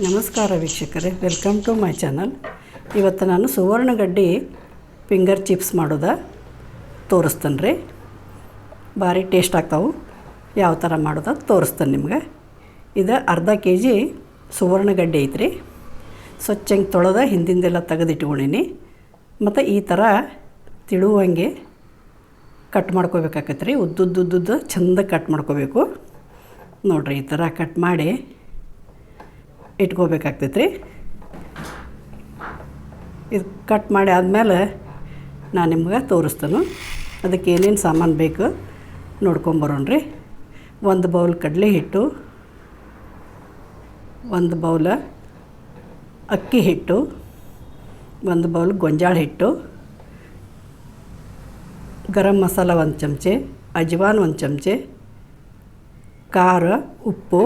ನಮಸ್ಕಾರ ವೀಕ್ಷಕರೇ welcome to my channel ಇವತ್ತು ನಾನು ಸುವರ್ಣಗಡ್ಡಿ ಫಿಂಗರ್ ಚಿಪ್ಸ್ ಮಾಡೋದ ತೋರಿಸ್ತೇನೆ ರೀ ಭಾರಿ ಟೇಸ್ಟ್ ಆಗ್ತಾವೆ. ಯಾವ ಥರ ಮಾಡೋದ ತೋರಿಸ್ತೇನೆ ನಿಮ್ಗೆ. ಇದು ಅರ್ಧ ಕೆ ಜಿ ಸುವರ್ಣಗಡ್ಡೆ ಐತ್ರಿ. ಸ್ವಚ್ಛಂಗೆ ತೊಳೆದ, ಹಿಂದಿಂದೆಲ್ಲ ತೆಗೆದಿಟ್ಕೊಂಡೀನಿ ಮತ್ತು ಈ ಥರ ತಿಳುವಂಗೆ ಕಟ್ ಮಾಡ್ಕೋಬೇಕಾಗತ್ತೆ ರೀ ಉದ್ದುದ್ದುದ್ದು ಚಂದ ಕಟ್ ಮಾಡ್ಕೋಬೇಕು. ನೋಡಿರಿ ಈ ಥರ ಕಟ್ ಮಾಡಿ ಇಟ್ಕೋಬೇಕಾಗ್ತೈತೆ ರೀ ಇದು ಕಟ್ ಮಾಡಿ ಆದಮೇಲೆ ನಾನು ನಿಮ್ಗೆ ತೋರಿಸ್ತೇನೆ. ಅದಕ್ಕೆ ಏನೇನು ಸಾಮಾನು ಬೇಕು ನೋಡ್ಕೊಂಬರೋಣ ರೀ ಒಂದು ಬೌಲ್ ಕಡಲೆ ಹಿಟ್ಟು, ಒಂದು ಬೌಲ ಅಕ್ಕಿ ಹಿಟ್ಟು, ಒಂದು ಬೌಲ್ ಗೊಂಜಾಳ ಹಿಟ್ಟು, ಗರಂ ಮಸಾಲ ಒಂದು ಚಮಚೆ, ಅಜವಾನ್ ಒಂದು ಚಮಚೆ, ಖಾರ, ಉಪ್ಪು,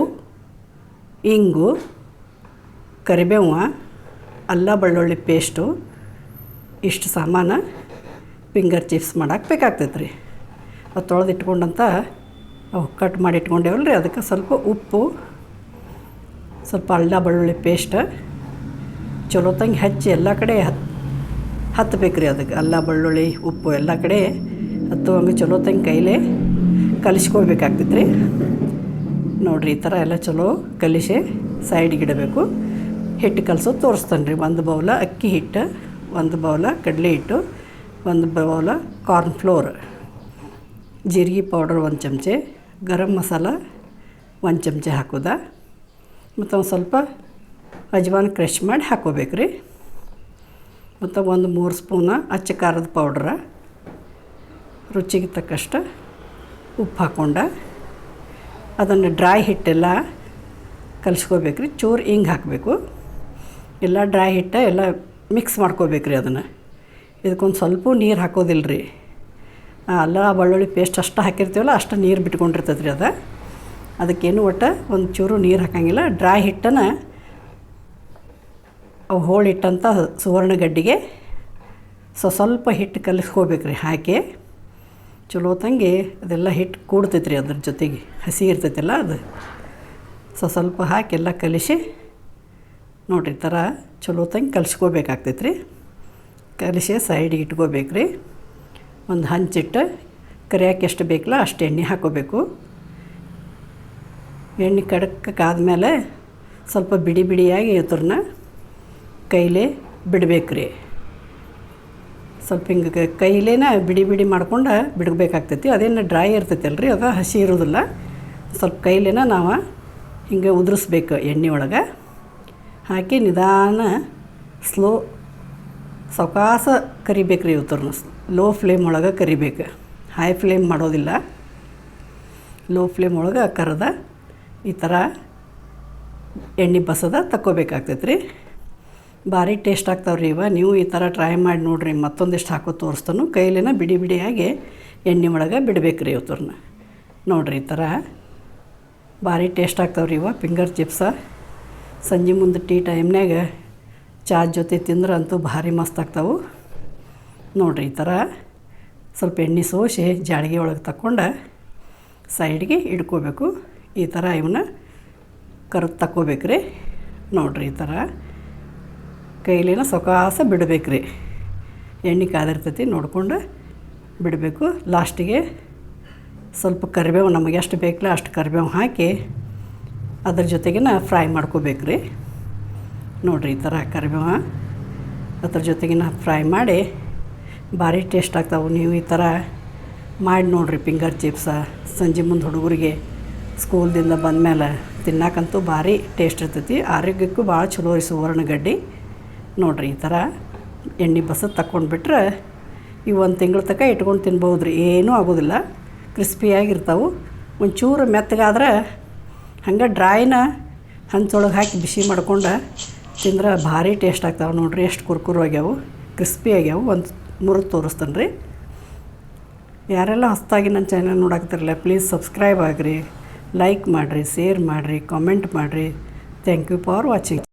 ಇಂಗು ಕರಿಬೇವು ಅಲ್ಲ ಬೆಳ್ಳುಳ್ಳಿ ಪೇಸ್ಟು ಇಷ್ಟು ಸಾಮಾನು ಫಿಂಗರ್ ಚಿಪ್ಸ್ ಮಾಡಕ್ಕೆ ಬೇಕಾಗ್ತೈತೆ ರೀ ಅದು ತೊಳೆದಿಟ್ಕೊಂಡಂತ ಅವು ಕಟ್ ಮಾಡಿ ಇಟ್ಕೊಂಡೇವಲ್ಲ ರೀ ಅದಕ್ಕೆ ಸ್ವಲ್ಪ ಉಪ್ಪು, ಸ್ವಲ್ಪ ಅಲ್ಲ ಬೆಳ್ಳುಳ್ಳಿ ಪೇಸ್ಟ್ ಚಲೋ ತಂಗಿ ಹಚ್ಚಿ ಎಲ್ಲ ಕಡೆ ಹತ್ ಹತ್ತಬೇಕು ರೀ ಅದಕ್ಕೆ. ಅಲ್ಲ ಬೆಳ್ಳುಳ್ಳಿ, ಉಪ್ಪು ಎಲ್ಲ ಕಡೆ ಹತ್ತುವಂಗೆ ಚಲೋ ತಂಗಿ ಕೈಲೇ ಕಲಿಸ್ಕೊಳ್ಬೇಕಾಗ್ತೈತೆ ರೀ ನೋಡಿರಿ, ಈ ಥರ ಎಲ್ಲ ಚಲೋ ಕಲಿಸಿ ಸೈಡ್ಗಿಡಬೇಕು ಹಿಟ್ಟು ಕಲಸೋದು ತೋರಿಸ್ತಾನೆ ರೀ. ಒಂದು ಬೌಲ ಅಕ್ಕಿ ಹಿಟ್ಟು, ಒಂದು ಬೌಲ ಕಡಲೆ ಹಿಟ್ಟು, ಒಂದು ಬೌಲ ಕಾರ್ನ್ ಫ್ಲೋರ್ ಜೀರಿಗೆ ಪೌಡರ್ ಒಂದು ಚಮಚೆ, ಗರಂ ಮಸಾಲ ಒಂದು ಚಮಚೆ ಹಾಕೋದ. ಮತ್ತು ಒಂದು ಸ್ವಲ್ಪ ಅಜ್ವಾನ್ ಕ್ರಷ್ ಮಾಡಿ ಹಾಕೋಬೇಕು ರೀ. ಮತ್ತು ಒಂದು ಮೂರು ಸ್ಪೂನ ಅಚ್ಚ ಖಾರದ ಪೌಡ್ರ ರುಚಿಗೆ ತಕ್ಕಷ್ಟು ಉಪ್ಪು ಹಾಕ್ಕೊಂಡ ಅದನ್ನು ಡ್ರೈ ಹಿಟ್ಟೆಲ್ಲ ಕಲಿಸ್ಕೋಬೇಕು ರೀ. ಚೂರು ಹಿಂಗೆ ಹಾಕಬೇಕು. ಎಲ್ಲ ಡ್ರೈ ಹಿಟ್ಟ ಎಲ್ಲ ಮಿಕ್ಸ್ ಮಾಡ್ಕೋಬೇಕು ರೀ ಅದನ್ನು. ಇದಕ್ಕೊಂದು ಸ್ವಲ್ಪ ನೀರು ಹಾಕೋದಿಲ್ಲ ರೀ ಅಲ್ಲ ಬೆಳ್ಳುಳ್ಳಿ ಪೇಸ್ಟ್ ಅಷ್ಟು ಹಾಕಿರ್ತೀವಲ್ಲ ಅಷ್ಟು ನೀರು ಬಿಟ್ಕೊಂಡಿರ್ತದೆ ರೀ ಅದು. ಅದಕ್ಕೇನು ಒಟ್ಟು ಒಂದು ಚೂರು ನೀರು ಹಾಕಂಗಿಲ್ಲ. ಡ್ರೈ ಹಿಟ್ಟನ್ನು ಅವು ಹೋಳಿಟ್ಟಂಥ ಸುವರ್ಣಗಡ್ಡಿಗೆ ಸೊ, ಸ್ವಲ್ಪ ಹಿಟ್ಟು ಕಲಿಸ್ಕೋಬೇಕು ರೀ ಹಾಕಿ. ಚಲೋ ತಂಗಿ ಅದೆಲ್ಲ ಹಿಟ್ಟು ಕೂಡ್ತೈತೆ ರೀ ಅದ್ರ ಜೊತೆಗೆ. ಹಸಿ ಇರ್ತೈತಲ್ಲ ಅದು. ಸೊ, ಸ್ವಲ್ಪ ಹಾಕಿ ಎಲ್ಲ ಕಲಿಸಿ ನೋಡಿರಿ ಥರ ಚಲೋ ತಂಗಿ ಕಲಿಸ್ಕೋಬೇಕಾಗ್ತೈತೆ ರೀ ಕಲಿಸಿ ಸೈಡಿಗೆ ಇಟ್ಕೋಬೇಕು ರೀ ಒಂದು ಹಂಚಿಟ್ಟು ಕರಿಯಾಕೆ ಎಷ್ಟು ಬೇಕಲ್ಲ ಅಷ್ಟು ಎಣ್ಣೆ ಹಾಕೋಬೇಕು. ಎಣ್ಣೆ ಕಡಕ್ಕಾದ್ಮೇಲೆ ಸ್ವಲ್ಪ ಬಿಡಿ ಬಿಡಿಯಾಗಿ ಇವ್ರನ್ನ ಕೈಲೇ ಬಿಡಬೇಕು ರೀ ಸ್ವಲ್ಪ ಹಿಂಗೆ ಕೈಲೇನ ಬಿಡಿ ಬಿಡಿ ಮಾಡ್ಕೊಂಡು ಬಿಡಬೇಕಾಗ್ತೈತಿ. ಅದೇನು ಡ್ರೈ ಇರ್ತೈತಿ ಅಲ್ರಿ ಅದು ಹಸಿ ಇರೋದಿಲ್ಲ. ಸ್ವಲ್ಪ ಕೈಲೇನ ನಾವು ಹಿಂಗೆ ಉದುರಿಸ್ಬೇಕು ಎಣ್ಣೆ ಒಳಗೆ. ಹಾಕಿ ನಿಧಾನ ಸ್ಲೋ ಸೌಕಾಸ ಕರಿಬೇಕು ರೀ ಇವತ್ತರ್ನ ಲೋ ಫ್ಲೇಮ್ ಒಳಗೆ ಕರಿಬೇಕು. ಹೈ ಫ್ಲೇಮ್ ಮಾಡೋದಿಲ್ಲ. ಲೋ ಫ್ಲೇಮ್ ಒಳಗೆ ಕರೆದ ಈ ಥರ ಎಣ್ಣೆ ಬಸದ ತಕ್ಕೋಬೇಕಾಗ್ತೈತೆ ರೀ ಭಾರಿ ಟೇಸ್ಟ್ ಆಗ್ತಾವೆ ರೀ ಇವ. ನೀವು ಈ ಥರ ಟ್ರೈ ಮಾಡಿ ನೋಡಿರಿ, ಮತ್ತೊಂದಿಷ್ಟು ಹಾಕೋ ತೋರಿಸ್ತಾನು. ಕೈಲಿನ ಬಿಡಿ ಬಿಡಿಯಾಗಿ ಎಣ್ಣೆ ಒಳಗೆ ಬಿಡಬೇಕು ರೀ ಇವತ್ತರ್ನ ನೋಡಿರಿ ಈ ಥರ ಭಾರಿ ಟೇಸ್ಟ್ ಆಗ್ತಾವೆ ರೀ ಇವ. ಫಿಂಗರ್ ಚಿಪ್ಸ ಸಂಜೆ ಮುಂದೆ ಟೀ ಟೈಮ್ನಾಗ ಚಾ ಜೊತೆ ತಿಂದ್ರೆ ಅಂತೂ ಭಾರಿ ಮಸ್ತ್ ಆಗ್ತಾವೆ. ನೋಡಿರಿ ಈ ಥರ ಸ್ವಲ್ಪ ಎಣ್ಣೆ ಸೋಸಿ ಜಾಳಿಗೆ ಒಳಗೆ ತಕ್ಕೊಂಡು ಸೈಡ್ಗೆ ಇಡ್ಕೋಬೇಕು. ಈ ಥರ ಇವನ್ನ ಕರು ತಕ್ಕೋಬೇಕ್ರಿ. ನೋಡಿರಿ ಈ ಥರ ಕೈಲಿನ ಸೊಕಾಸ ಬಿಡಬೇಕ್ರಿ. ಎಣ್ಣೆ ಕಾದಿರ್ತೈತಿ ನೋಡ್ಕೊಂಡು ಬಿಡಬೇಕು. ಲಾಸ್ಟಿಗೆ ಸ್ವಲ್ಪ ಕರಿಬೇವು ನಮಗೆ ಎಷ್ಟು ಬೇಕಲ್ಲ ಅಷ್ಟು ಕರಿಬೇವು ಹಾಕಿ ಅದ್ರ ಜೊತೆಗಿನ ಫ್ರೈ ಮಾಡ್ಕೋಬೇಕು ರೀ. ನೋಡಿರಿ ಈ ಥರ ಕರಿಬೇವ ಅದ್ರ ಜೊತೆಗಿನ ಫ್ರೈ ಮಾಡಿ ಭಾರಿ ಟೇಸ್ಟ್ ಆಗ್ತಾವೆ. ನೀವು ಈ ಥರ ಮಾಡಿ ನೋಡಿರಿ ಫಿಂಗರ್ ಚಿಪ್ಸ ಸಂಜೆ ಮುಂದೆ ಹುಡುಗರಿಗೆ ಸ್ಕೂಲ್ದಿಂದ ಬಂದಮೇಲೆ ತಿನ್ನಕ್ಕಂತೂ ಭಾರಿ ಟೇಸ್ಟ್ ಇರ್ತೈತಿ. ಆರೋಗ್ಯಕ್ಕೂ ಭಾಳ ಚಲೋ ರೀ ಸುವರ್ಣಗಡ್ಡಿ ನೋಡಿರಿ ಈ ಥರ ಎಣ್ಣೆ ಬಸದು ತಕ್ಕೊಂಡ್ಬಿಟ್ರೆ ಈ ಒಂದು ತಿಂಗಳ ತನಕ ಇಟ್ಕೊಂಡು ತಿನ್ಬೋದು ರೀ ಏನೂ ಆಗೋದಿಲ್ಲ. ಕ್ರಿಸ್ಪಿಯಾಗಿರ್ತಾವೆ ಒಂಚೂರು ಮೆತ್ತಗಾದ್ರೆ ಹಂಗೆ ಡ್ರೈನ ಹಂಚೊಳಗೆ ಹಾಕಿ ಬಿಸಿ ಮಾಡ್ಕೊಂಡು ತಿಂದ್ರೆ ಭಾರಿ ಟೇಸ್ಟ್ ಆಗ್ತಾವೆ ನೋಡಿರಿ. ಎಷ್ಟು ಕುರ್ಕುರು ಆಗ್ಯಾವು ಕ್ರಿಸ್ಪಿ ಆಗ್ಯಾವು. ಒಂದು ಮುರಿದು ತೋರಿಸ್ತಾನೆ ರೀ. ಯಾರೆಲ್ಲ ಹೊಸ್ತಾಗಿ ನನ್ನ ಚಾನಲ್ ನೋಡಾಕ್ತಿರಲ್ಲ ಪ್ಲೀಸ್ ಸಬ್ಸ್ಕ್ರೈಬ್ ಆಗಿರಿ. ಲೈಕ್ ಮಾಡಿರಿ ಶೇರ್ ಮಾಡಿರಿ ಕಾಮೆಂಟ್ ಮಾಡಿರಿ. Thank you for watching